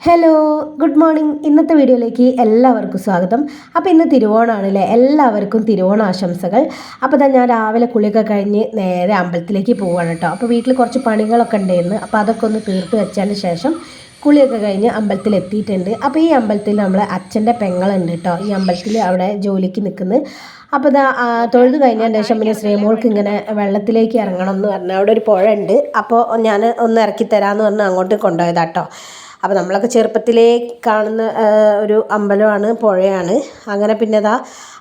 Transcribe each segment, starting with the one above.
Hello good morning ഇന്നത്തെ വീഡിയോയിലേക്ക് എല്ലാവർക്കും സ്വാഗതം. അപ്പോൾ ഇന്ന് തിരുവോണമാണല്ലേ എല്ലാവർക്കും തിരുവോണ ആശംസകൾ അപ്പോൾ തന്നെ ഞാൻ രാവിലെ കുളിയൊക്കെ കഴിഞ്ഞ് നേരെ അമ്പലത്തിലേക്ക് പോവുകയാണ് കേട്ടോ അപ്പോൾ വീട്ടിൽ കുറച്ച് പണികളൊക്കെ ഉണ്ടായിരുന്നു അപ്പോൾ അതൊക്കെ ഒന്ന് തീർത്ത് വെച്ചതിന് ശേഷം കുളിയൊക്കെ കഴിഞ്ഞ് അമ്പലത്തിൽ എത്തിയിട്ടുണ്ട്. അപ്പോൾ ഈ അമ്പലത്തിൽ നമ്മളെ അച്ഛന്റെ പെങ്ങളുണ്ട് കേട്ടോ ഈ അമ്പലത്തിൽ അവിടെ ജോലിക്ക് നിൽക്കുന്നത് അപ്പോൾ ഇതാ തൊഴുത് കഴിഞ്ഞതിന് ശേഷം പിന്നെ ശ്രീമോൾക്ക് ഇങ്ങനെ വെള്ളത്തിലേക്ക് ഇറങ്ങണം എന്ന് പറഞ്ഞാൽ അവിടെ ഒരു പുഴ ഉണ്ട് അപ്പോൾ ഞാൻ ഒന്ന് ഇറക്കി തരാമെന്ന് പറഞ്ഞ് അങ്ങോട്ട് കൊണ്ടുപോയതാട്ടോ അപ്പോൾ നമ്മളൊക്കെ ചെറുപ്പത്തിലേ കാണുന്ന ഒരു അമ്പലമാണ് പുഴയാണ്. അങ്ങനെ പിന്നെ ഇതാ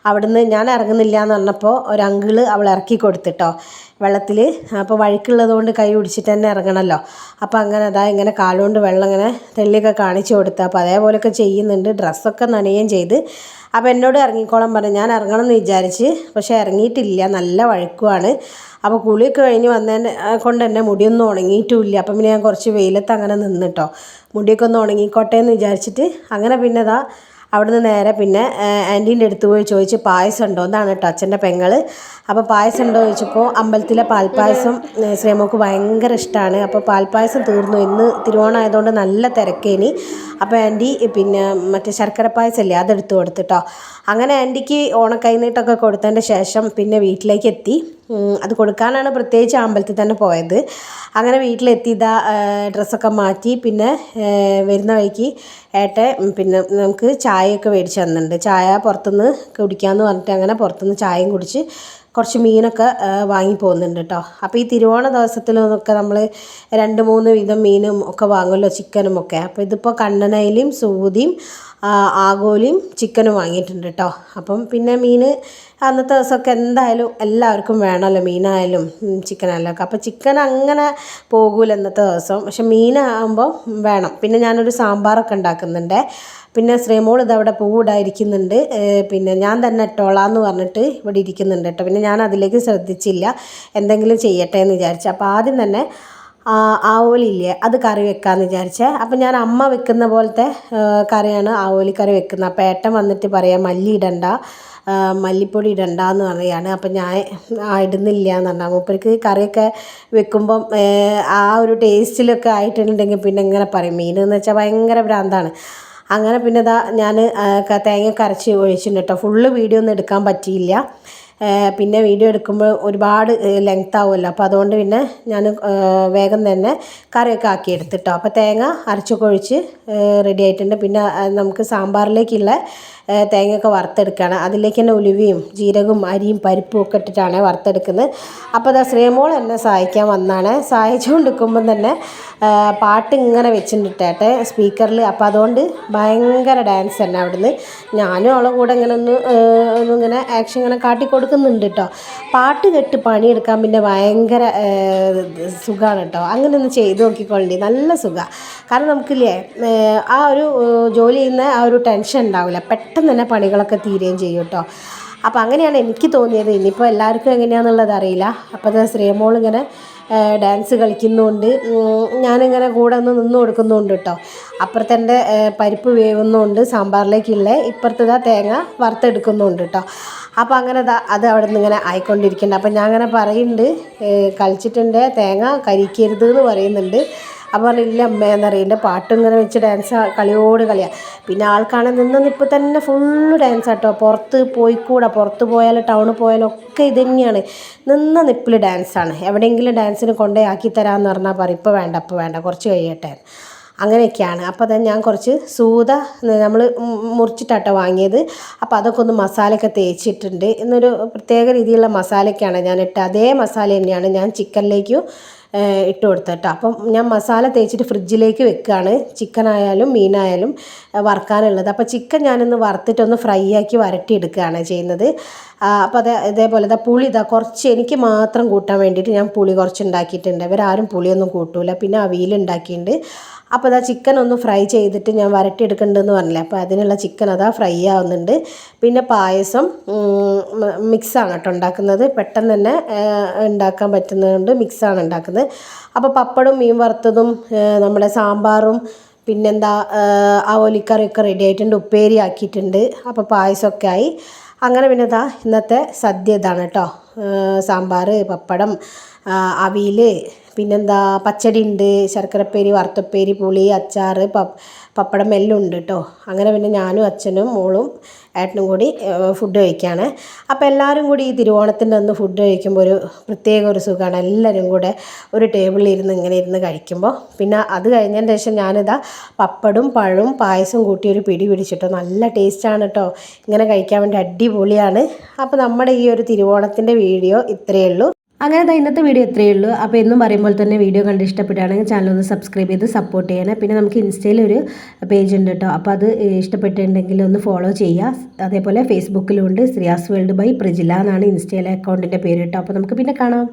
അവിടുന്ന് ഞാൻ ഇറങ്ങുന്നില്ല എന്ന് പറഞ്ഞപ്പോൾ ഒരു അങ്കിൾ അവൾ ഇറക്കി കൊടുത്തിട്ടോ വെള്ളത്തിൽ അപ്പോൾ വഴുക്കുള്ളത് കൊണ്ട് കൈ പിടിച്ചിട്ട് തന്നെ ഇറങ്ങണമല്ലോ അപ്പോൾ അങ്ങനെ അതാ ഇങ്ങനെ കാലുകൊണ്ട് വെള്ളം ഇങ്ങനെ തെള്ളിയൊക്കെ കാണിച്ചു കൊടുത്തു അപ്പോൾ അതേപോലെയൊക്കെ ചെയ്യുന്നുണ്ട്. ഡ്രസ്സൊക്കെ നനയുകയും ചെയ്ത്. അപ്പോൾ എന്നോട് ഇറങ്ങിക്കോളാൻ പറഞ്ഞു. ഞാൻ ഇറങ്ങണം എന്ന് വിചാരിച്ച് പക്ഷേ ഇറങ്ങിയിട്ടില്ല. നല്ല വഴക്കുമാണ് അപ്പോൾ കുളിയൊക്കെ കഴിഞ്ഞ് വന്നതിന് കൊണ്ട് തന്നെ മുടിയൊന്നും ഉണങ്ങിയിട്ടുമില്ല. അപ്പം പിന്നെ ഞാൻ കുറച്ച് വെയിലത്ത് അങ്ങനെ നിന്നിട്ടോ മുടിയൊക്കെ ഒന്ന് ഉണങ്ങിക്കോട്ടെ എന്ന് വിചാരിച്ചിട്ട് അങ്ങനെ പിന്നെ ഇതാ അവിടുന്ന് നേരെ പിന്നെ ആന്റീന്റെ അടുത്ത് പോയി ചോദിച്ച് പായസം ഉണ്ടോ? എന്നാണ് കേട്ടോ അച്ഛന്റെ പെങ്ങൾ അപ്പോൾ പായസം ഉണ്ടോ ചോദിച്ചപ്പോൾ അമ്പലത്തിലെ പാൽപ്പായസം ശ്രീമോക്ക് ഭയങ്കര ഇഷ്ടമാണ് അപ്പോൾ പാൽപ്പായസം തീർന്നു. ഇന്ന് തിരുവോണമായതുകൊണ്ട് നല്ല തിരക്കേനി. അപ്പോൾ ആന്റി പിന്നെ മറ്റേ ശർക്കര പായസമല്ലേ അതെടുത്ത് കൊടുത്തിട്ടോ അങ്ങനെ ആന്റിക്ക് ഓണക്കൈനീട്ടൊക്കെ കൊടുത്തതിന്റെ ശേഷം പിന്നെ വീട്ടിലേക്ക് എത്തി. അത് കൊടുക്കാനാണ് പ്രത്യേകിച്ച് അമ്പലത്തിൽ തന്നെ പോയത്. അങ്ങനെ വീട്ടിലെത്തി ഇതാ ഡ്രസ്സൊക്കെ മാറ്റി പിന്നെ വരുന്ന വഴിക്ക് ഏട്ടൻ പിന്നെ നമുക്ക് ചായയൊക്കെ മേടിച്ച് തന്നിട്ടുണ്ട്. ചായ പുറത്തുനിന്ന് കുടിക്കാമെന്ന് പറഞ്ഞിട്ട് അങ്ങനെ പുറത്തുനിന്ന് ചായയും കുടിച്ച് കുറച്ച് മീനൊക്കെ വാങ്ങി പോകുന്നുണ്ട് കേട്ടോ. അപ്പോൾ ഈ തിരുവോണ ദിവസത്തിലൊക്കെ നമ്മൾ രണ്ട് മൂന്ന് വിധം മീനും ഒക്കെ വാങ്ങുമല്ലോ ചിക്കനും ഒക്കെ. അപ്പോൾ ഇതിപ്പോൾ കണ്ണനയിലും സൂതിയും ആഗോലിയും ചിക്കനും വാങ്ങിയിട്ടുണ്ട് കേട്ടോ അപ്പം പിന്നെ മീൻ അന്നത്തെ ദിവസമൊക്കെ എന്തായാലും എല്ലാവർക്കും വേണമല്ലോ മീനായാലും ചിക്കനായാലും ഒക്കെ. അപ്പോൾ ചിക്കൻ അങ്ങനെ പോകൂല അന്നത്തെ ദിവസം. പക്ഷെ മീനാകുമ്പോൾ വേണം. പിന്നെ ഞാനൊരു സാമ്പാറൊക്കെ ഉണ്ടാക്കുന്നുണ്ട്. പിന്നെ ശ്രീമോൾ ഇതവിടെ പൂവിടാതിരിക്കുന്നുണ്ട്. പിന്നെ ഞാൻ തന്നെ ഇട്ടോളാന്ന് പറഞ്ഞിട്ട് ഇവിടെ ഇരിക്കുന്നുണ്ട് കേട്ടോ പിന്നെ ഞാൻ അതിലേക്ക് ശ്രദ്ധിച്ചില്ല. എന്തെങ്കിലും ചെയ്യട്ടെ എന്ന് വിചാരിച്ചു. അപ്പോൾ ആദ്യം തന്നെ ആവോലില്ലേ? അത് കറി വെക്കാമെന്ന് വിചാരിച്ചേ. അപ്പം ഞാൻ അമ്മ വെക്കുന്ന പോലത്തെ കറിയാണ് ആവോലി കറി വെക്കുന്നത്. അപ്പം ഏട്ടൻ വന്നിട്ട് പറയാം മല്ലി ഇടണ്ട മല്ലിപ്പൊടി ഇടണ്ട എന്ന് പറയുകയാണ് അപ്പം ഞാൻ ഇടുന്നില്ല എന്ന് പറഞ്ഞാൽ മൂപ്പർക്ക് കറിയൊക്കെ വെക്കുമ്പം ആ ഒരു ടേസ്റ്റിലൊക്കെ ആയിട്ടുണ്ടെങ്കിൽ പിന്നെ ഇങ്ങനെ പറയും. മീൻ എന്ന് വെച്ചാൽ ഭയങ്കര ഭ്രാന്താണ്. അങ്ങനെ പിന്നെ ഇതാ ഞാൻ തേങ്ങ കരച്ച് ഒഴിച്ചിട്ടുണ്ട് കേട്ടോ. ഫുള്ള് വീഡിയോ ഒന്നും എടുക്കാൻ പറ്റിയില്ല. പിന്നെ വീഡിയോ എടുക്കുമ്പോൾ ഒരുപാട് ലെങ്ത് ആവുമല്ലോ. അപ്പോൾ അതുകൊണ്ട് പിന്നെ ഞാൻ വേഗം തന്നെ കറിയൊക്കെ ആക്കി എടുത്തിട്ടോ അപ്പോൾ തേങ്ങ അരച്ചൊക്കെ ഒഴിച്ച് റെഡി ആയിട്ടുണ്ട്. പിന്നെ നമുക്ക് സാമ്പാറിലേക്കുള്ള തേങ്ങയൊക്കെ വറുത്തെടുക്കുകയാണ്. അതിലേക്ക് തന്നെ ഉലുവയും ജീരകവും അരിയും പരിപ്പും ഒക്കെ ഇട്ടിട്ടാണ് വറുത്തെടുക്കുന്നത്. അപ്പോൾ അതാ ശ്രീമോൾ എന്നെ സഹായിക്കാൻ വന്നാണ്. സഹായിച്ചുകൊണ്ടിരിക്കുമ്പം തന്നെ പാട്ട് ഇങ്ങനെ വെച്ചിട്ടിട്ടേട്ടെ സ്പീക്കറിൽ. അപ്പോൾ അതുകൊണ്ട് ഭയങ്കര ഡാൻസ് തന്നെ അവിടുന്ന്. ഞാനും അവളെ കൂടെ ഇങ്ങനെ ഒന്ന് ഇങ്ങനെ ആക്ഷൻ ഇങ്ങനെ കാട്ടി കൊടുക്കുന്നുണ്ട് കേട്ടോ. പാട്ട് കെട്ട് പണിയെടുക്കാൻ പിന്നെ ഭയങ്കര സുഖമാണ് കേട്ടോ. അങ്ങനെ ഒന്ന് ചെയ്ത് നോക്കിക്കൊള്ളി നല്ല സുഖമാണ് കാരണം നമുക്കില്ലേ ആ ഒരു ജോലി ചെയ്യുന്ന ആ ഒരു ടെൻഷൻ ഉണ്ടാവില്ല. പെട്ടെന്ന് തന്നെ പണികളൊക്കെ തീരുകയും ചെയ്യും കേട്ടോ. അപ്പോൾ അങ്ങനെയാണ് എനിക്ക് തോന്നിയത്. ഇനിയിപ്പോൾ എല്ലാവർക്കും എങ്ങനെയാണെന്നുള്ളത് അറിയില്ല. അപ്പോൾ അത് ശ്രീമോൾ ഇങ്ങനെ ഡാൻസ് കളിക്കുന്നുണ്ട്. ഞാനിങ്ങനെ കൂടെ ഒന്ന് നിന്ന് കൊടുക്കുന്നുണ്ട് കേട്ടോ. അപ്പുറത്തെ എന്റെ പരിപ്പ് വേവുന്നുണ്ട് സാമ്പാറിലേക്കുള്ള. ഇപ്പുറത്തെ തേങ്ങ വറുത്തെടുക്കുന്നുണ്ട് കേട്ടോ. അപ്പോൾ അങ്ങനെ അത് അവിടെ നിന്ന് ഇങ്ങനെ ആയിക്കൊണ്ടിരിക്കുന്നുണ്ട്. അപ്പോൾ ഞാൻ അങ്ങനെ പറയുന്നുണ്ട് കളിച്ചിട്ടുണ്ട് തേങ്ങ കരിക്കരുത് എന്ന് പറയുന്നുണ്ട്. അപ്പോൾ പറഞ്ഞില്ല അമ്മയെന്ന് എന്റെ പാട്ടും ഇങ്ങനെ വെച്ച് ഡാൻസ് കളിയോട് കളിയാണ് പിന്നെ ആൾക്കാണെ നിന്ന് ഇപ്പോൾ തന്നെ ഫുള്ള് ഡാൻസ് ആട്ടോ പുറത്ത് പോയിക്കൂടാ. പുറത്ത് പോയാലും ടൗണിൽ പോയാലും ഒക്കെ ഇത് തന്നെയാണ്. നിന്ന നിപ്പിൽ ഡാൻസാണ് എവിടെയെങ്കിലും ഡാൻസിന് കൊണ്ടേ ആക്കി തരാമെന്ന് പറഞ്ഞാൽ പറയും. ഇപ്പോൾ വേണ്ട ഇപ്പോൾ വേണ്ട. കുറച്ച് കഴിയട്ടെ. അങ്ങനെയൊക്കെയാണ്. അപ്പോൾ തന്നെ ഞാൻ കുറച്ച് സൂത നമ്മൾ മുറിച്ചിട്ടാട്ടോ വാങ്ങിയത്. അപ്പോൾ അതൊക്കെ ഒന്ന് മസാലയൊക്കെ തേച്ചിട്ടുണ്ട്. എന്നൊരു പ്രത്യേക രീതിയിലുള്ള മസാലയൊക്കെയാണ് ഞാൻ ഇട്ട അതേ മസാല തന്നെയാണ് ഞാൻ ചിക്കനിലേക്കും ഇട്ട് കൊടുത്തിട്ടോ അപ്പം ഞാൻ മസാല തേച്ചിട്ട് ഫ്രിഡ്ജിലേക്ക് വെക്കുകയാണ്. ചിക്കൻ ആയാലും മീനായാലും വറുക്കാനുള്ളത്. അപ്പോൾ ചിക്കൻ ഞാനൊന്ന് വറുത്തിട്ടൊന്ന് ഫ്രൈ ആക്കി വരട്ടി എടുക്കുകയാണ് ചെയ്യുന്നത് അപ്പോൾ അതേ ഇതേപോലെ ഇതാ പുളി ഇതാ കുറച്ച് എനിക്ക് മാത്രം കൂട്ടാൻ വേണ്ടിയിട്ട് ഞാൻ പുളി കുറച്ച് ഉണ്ടാക്കിയിട്ടുണ്ട് ഇവരാരും പുളിയൊന്നും കൂട്ടൂല. പിന്നെ അവിയൽ ഉണ്ടാക്കിയിട്ടുണ്ട്. അപ്പോൾ അതാ ചിക്കൻ ഒന്ന് ഫ്രൈ ചെയ്തിട്ട് ഞാൻ വരട്ടി എടുക്കുന്നുണ്ടെന്ന് പറഞ്ഞില്ലേ? അപ്പോൾ അതിനുള്ള ചിക്കൻ അതാ ഫ്രൈ ആവുന്നുണ്ട്. പിന്നെ പായസം മിക്സാണ് കേട്ടോ ഉണ്ടാക്കുന്നത്. പെട്ടെന്ന് തന്നെ ഉണ്ടാക്കാൻ പറ്റുന്നതുകൊണ്ട് മിക്സാണ് ഉണ്ടാക്കുന്നത്. അപ്പോൾ പപ്പടും മീൻ വറുത്തതും നമ്മുടെ സാമ്പാറും പിന്നെന്താ ആ ഒലിക്കറിയൊക്കെ റെഡി ആയിട്ടുണ്ട് ഉപ്പേരി ആക്കിയിട്ടുണ്ട്. അപ്പോൾ പായസമൊക്കെ ആയി. അങ്ങനെ പിന്നെ ഇതാ ഇന്നത്തെ സദ്യ ഇതാണ് കേട്ടോ. സാമ്പാർ പപ്പടം അവിയൽ പിന്നെന്താ പച്ചടി ഉണ്ട് ശർക്കരപ്പേരി വറുത്തപ്പേരി പുളി അച്ചാർ പപ്പ് പപ്പടം എല്ലാം ഉണ്ട് കേട്ടോ അങ്ങനെ പിന്നെ ഞാനും അച്ഛനും മോളും ഏട്ടനും കൂടി ഫുഡ് കഴിക്കുകയാണ് അപ്പോൾ എല്ലാവരും കൂടി ഈ തിരുവോണത്തിന്റെ അന്ന് ഫുഡ് കഴിക്കുമ്പോൾ ഒരു പ്രത്യേക ഒരു സുഖമാണ് എല്ലാവരും കൂടെ ഒരു ടേബിളിൽ ഇരുന്ന് ഇങ്ങനെ ഇരുന്ന് കഴിക്കുമ്പോൾ പിന്നെ അത് കഴിഞ്ഞതിന് ശേഷം ഞാനിതാ പപ്പടും പഴവും പായസം കൂട്ടി ഒരു പിടി പിടിച്ചിട്ടോ. നല്ല ടേസ്റ്റാണ് കേട്ടോ ഇങ്ങനെ കഴിക്കാൻ വേണ്ടി അടിപൊളിയാണ്. അപ്പോൾ നമ്മുടെ ഈ ഒരു തിരുവോണത്തിന്റെ വീഡിയോ ഇത്രയേ ഉള്ളൂ. അങ്ങനെ ഇന്നത്തെ വീഡിയോ ഇത്രയേ ഉള്ളൂ. അപ്പോൾ എന്നും പറയുമ്പോൾ തന്നെ വീഡിയോ കണ്ട് ഇഷ്ടപ്പെട്ടാണെങ്കിൽ ചാനൽ ഒന്ന് സബ്സ്ക്രൈബ് ചെയ്ത് സപ്പോർട്ട് ചെയ്യണം. പിന്നെ നമുക്ക് ഇൻസ്റ്റയിൽ ഒരു പേജ് ഉണ്ട് കേട്ടോ അപ്പോൾ അത് ഇഷ്ടപ്പെട്ടിട്ടുണ്ടെങ്കിൽ ഒന്ന് ഫോളോ ചെയ്യുക. അതേപോലെ ഫേസ്ബുക്കിലും ഉണ്ട് ശ്രീയാസ് വേൾഡ് ബൈ പ്രജില എന്നാണ് ഇൻസ്റ്റയിലെ അക്കൗണ്ടിന്റെ പേര് കേട്ടോ അപ്പോൾ നമുക്ക് പിന്നെ കാണാം.